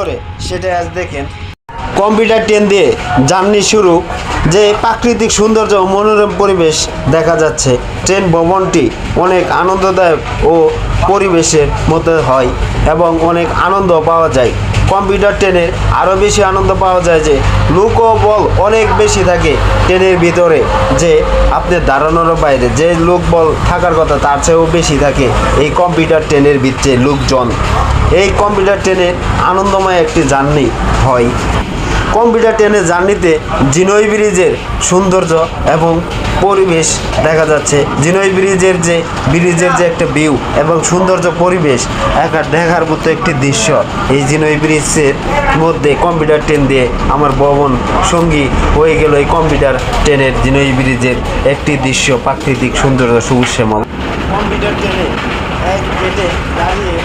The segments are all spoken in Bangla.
করে, সেটা আজ দেখেন। কম্পিউটার ট্রেন দিয়ে জার্নি শুরু, যে প্রাকৃতিক সৌন্দর্য ও মনোরম পরিবেশ দেখা যাচ্ছে। ট্রেন ভবনটি অনেক আনন্দদায়ক ও পরিবেশের মতো হয় এবং অনেক আনন্দ পাওয়া যায়। কম্পিউটার ট্রেনের আরও বেশি আনন্দ পাওয়া যায় যে লোকও বল অনেক বেশি থাকে ট্রেনের ভিতরে, যে আপনি দাঁড়ানোর বাইরে, যে লোক বল থাকার কথা তার চেয়েও বেশি থাকে এই কম্পিউটার ট্রেনের ভিতরে লোকজন। এই কম্পিউটার ট্রেনের আনন্দময় একটি জার্নি হয়। কম্পিউটার ট্রেনের জার্নিতে জিনই ব্রিজের সৌন্দর্য এবং পরিবেশ দেখা যাচ্ছে। জিনই ব্রিজের যে ব্রিজের যে একটা ভিউ এবং সৌন্দর্য পরিবেশ একটা দেখার মতো একটি দৃশ্য। এই জিনই ব্রিজের মধ্যে কম্পিউটার ট্রেন দিয়ে আমার ভবন সঙ্গী হয়ে গেল এই কম্পিউটার ট্রেনের জিনই ব্রিজের একটি দৃশ্য, প্রাকৃতিক সৌন্দর্য সবুজ শ্যামল কম্পিউটার ট্রেনে এক গেটে দাঁড়িয়ে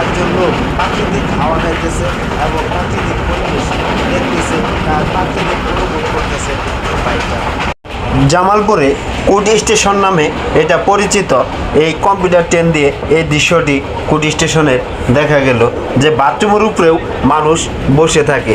একজন লোক প্রাকৃতিক হাওয়া খাইতেছে এবং প্রাকৃতিক পরিবেশ দেখতেছে তার প্রাকৃতিক অনুভব করতেছে বাইকটা। জামালপুরে কুটি স্টেশন নামে এটা পরিচিত। এই কম্পিউটার ট্রেন দিয়ে এই দৃশ্যটি কুটি স্টেশনের দেখা গেল যে বাথরুমের উপরেও মানুষ বসে থাকে।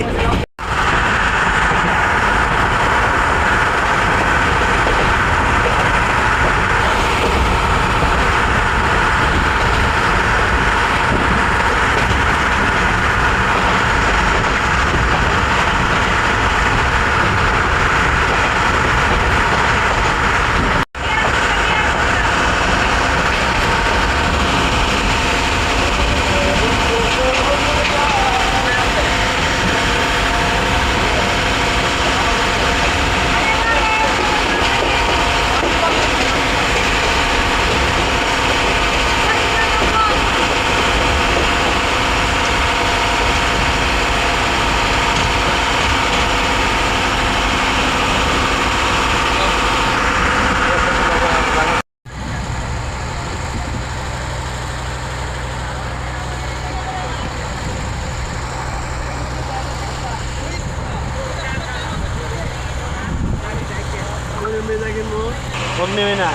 নেবে না।